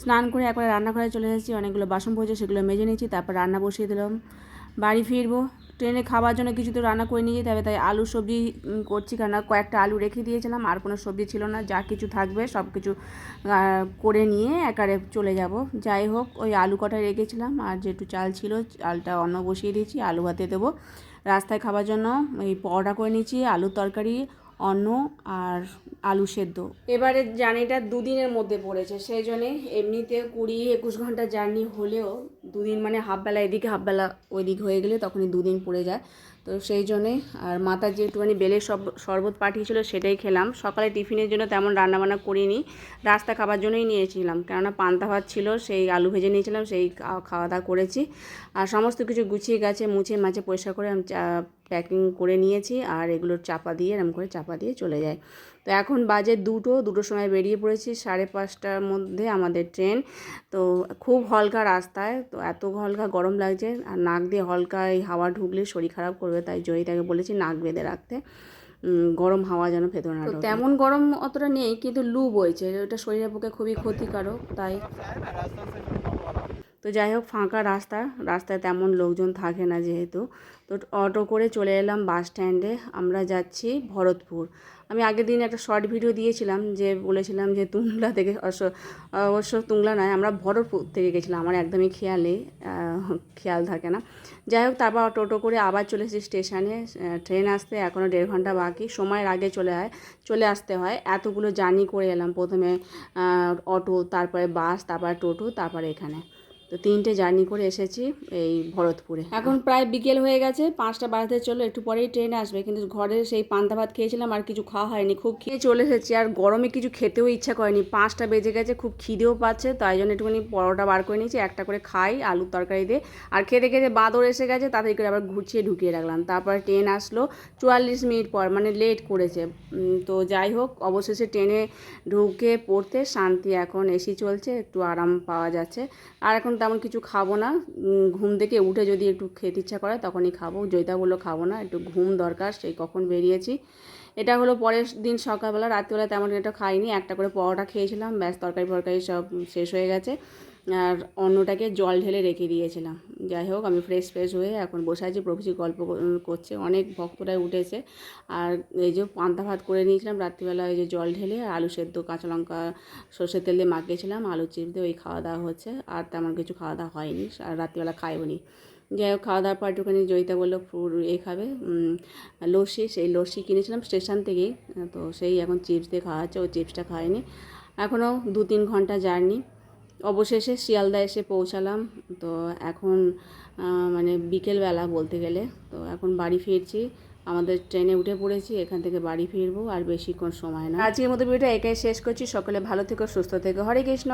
স্নান করে একবারে রান্নাঘরে চলে এসেছি, অনেকগুলো বাসন পড়েছে, সেগুলো মেজে নিয়েছি, তারপর রান্না বসিয়ে দিলাম। বাড়ি ফিরবো, ট্রেনে খাবার জন্য কিছু তো রান্না করে নিয়ে যেতে হবে তাই আলু সবজি করছি কেন কয়েকটা আলু রেখে দিয়েছিলাম, আর কোনো সবজি ছিল না, যা কিছু থাকবে সব কিছু করে নিয়ে একারে চলে যাব। যাই হোক, ওই আলু কটা রেখেছিলাম, আর যেটু চাল ছিল, চালটা অন্য বসিয়ে দিয়েছি, আলু ভাতে দেবো। রাস্তায় খাবার জন্য ওই পরোটা করে নিয়েছি, আলুর তরকারি অন্ন আর আলু সেদ্ধ। এবারে জার্নিটা দুদিনের মধ্যে পড়েছে, সেই জন্যে এমনিতে কুড়ি একুশ ঘণ্টা জার্নি হলেও দুদিন মানে হাফবেলা এদিকে, হাফবেলা ওইদিক হয়ে গেলে তখনই দুদিন পড়ে যায়। তো সেই জন্যে আর মাতার যে একটুখানি বেলের সব শরবত পাঠিয়েছিল সেটাই খেলাম। সকালে টিফিনের জন্য তেমন রান্নাবান্না করিনি, রাস্তা খাবার জন্যই নিয়েছিলাম। কেননা পান্তা ভাত ছিল, সেই আলু ভেজে নিয়েছিলাম, সেই খাওয়া দাওয়া করেছি। আর সমস্ত কিছু গুছিয়ে গেছে মুছে মাছে পরিষ্কার করে আমি প্যাকিং করে নিয়েছি আর এগুলোর চাপা দিয়ে এরকম করে চাপা দিয়ে চলে যায়। তো এখন বাজে দুটো দুটোর সময় বেরিয়ে পড়েছি সাড়ে পাঁচটার মধ্যে আমাদের ট্রেন। তো খুব হলকা রাস্তায় তো এত হলকা গরম লাগছে আর নাক দিয়ে হলকা এই হাওয়া ঢুকলে শরীর খারাপ করবে তাই জয়িতাকে বলেছি নাক বেঁধে রাখতে। গরম হাওয়া যেন ভেতরে না তেমন গরম অতটা নেই কিন্তু লু বইছে ওটা শরীরের পক্ষে খুবই ক্ষতিকারক তাই তো যাই হোক, ফাঁকা রাস্তা। রাস্তায় তেমন লোকজন থাকে না যেহেতু। তো অটো করে চলে এলাম বাস স্ট্যান্ডে। আমরা যাচ্ছি ভরতপুর। আমি আগের দিন একটা শর্ট ভিডিও দিয়েছিলাম যে বলেছিলাম যে তুংলা থেকে অবশ্য তুংলা নয়, আমরা ভরতপুর থেকে গেছিলাম। আমার একদমই খেয়ালে খেয়াল থাকে না। যাই হোক, তারপর টোটো করে আবার চলে এসেছি স্টেশনে। ট্রেন আসতে এখনও দেড় ঘণ্টা বাকি। সময়ের আগে চলে হয় চলে আসতে হয়। এতগুলো জার্নি করে এলাম প্রথমে অটো, তারপরে বাস, তারপরে টোটো, তারপরে এখানে। তো তিনটে জার্নি করে এসেছি এই ভরতপুরে। এখন প্রায় বিকেল হয়ে গেছে, পাঁচটা বাজতে চলো একটু পরেই ট্রেন আসবে। কিন্তু ঘরে সেই পান্তা ভাত খেয়েছিলাম আর কিছু খাওয়া হয়নি, খুব খেয়ে চলে এসেছি আর গরমে কিছু খেতেও ইচ্ছা করেনি। পাঁচটা বেজে গেছে, খুব খিদেও পাচ্ছে, তাই জন্য একটুখানি পরোটা বার করে নিয়েছি, একটা করে খাই, আলুর তরকারি দিয়ে। আর খেতে খেতে বাঁদর এসে গেছে, তাড়াতাড়ি করে আবার ঘুরছিয়ে ঢুকিয়ে রাখলাম। তারপর ট্রেন আসলো চুয়াল্লিশ মিনিট পর মানে লেট করেছে। তো যাই হোক, অবশেষে ট্রেনে ঢুকে পড়তে শান্তি এখন এসি চলছে, একটু আরাম পাওয়া যাচ্ছে। আর এখন তেমন কিছু খাব না। ঘুম থেকে উঠে যদি একটু খেতে ইচ্ছা করে তখনই খাব। জয়িতা বলল খাব না, একটু ঘুম দরকার, সেই কখন বেরিয়েছি। এটা হলো পরের দিন সকালবেলা, রাত্রিবেলা তেমন একটা খাইনি, একটা করে পরোটা খেয়েছিলাম, ব্যাস তরকারি ফরকারি সব শেষ হয়ে গেছে। আর অন্যটাকে জল ঢেলে রেখে দিয়েছিলাম। যাই হোক, আমি ফ্রেশ ফ্রেশ হয়ে এখন বসে আছি প্রভৃতি গল্প করছে। অনেক ভক্তরাই উঠেছে। আর এই যে পান্তা ভাত করে নিয়েছিলাম রাত্রিবেলা, এই যে জল ঢেলে আলু সেদ্ধ, কাঁচা লঙ্কা সর্ষের তেল দিয়ে মাখিয়েছিলাম আলু চিপ দিয়ে ওই খাওয়া দাওয়া হচ্ছে। আর তেমন কিছু খাওয়া দাওয়া হয়নি, আর রাত্রিবেলা খাইও নি। যাই হোক, খাওয়া দাওয়ার পর একটুখানি জয়িতা বলল এ খাবে। লস্যি, সেই লস্যি কিনেছিলাম স্টেশন থেকেই তো সেই এখন চিপস দিয়ে খাওয়া হচ্ছে ওই চিপসটা খায়নি। এখনও দু তিন ঘণ্টা জার্নি। অবশেষে শিয়ালদা এসে পৌঁছালাম। তো এখন মানে বিকেলবেলা বলতে গেলে। তো এখন বাড়ি ফিরছি। আমাদের ট্রেনে উঠে পড়েছি। এখান থেকে বাড়ি ফিরবো। আর বেশিক্ষণ সময় না। আজকের মতো ভিডিওটা একাই শেষ করছি। সকলে ভালো থেকো, সুস্থ থেকো। হরে কৃষ্ণ।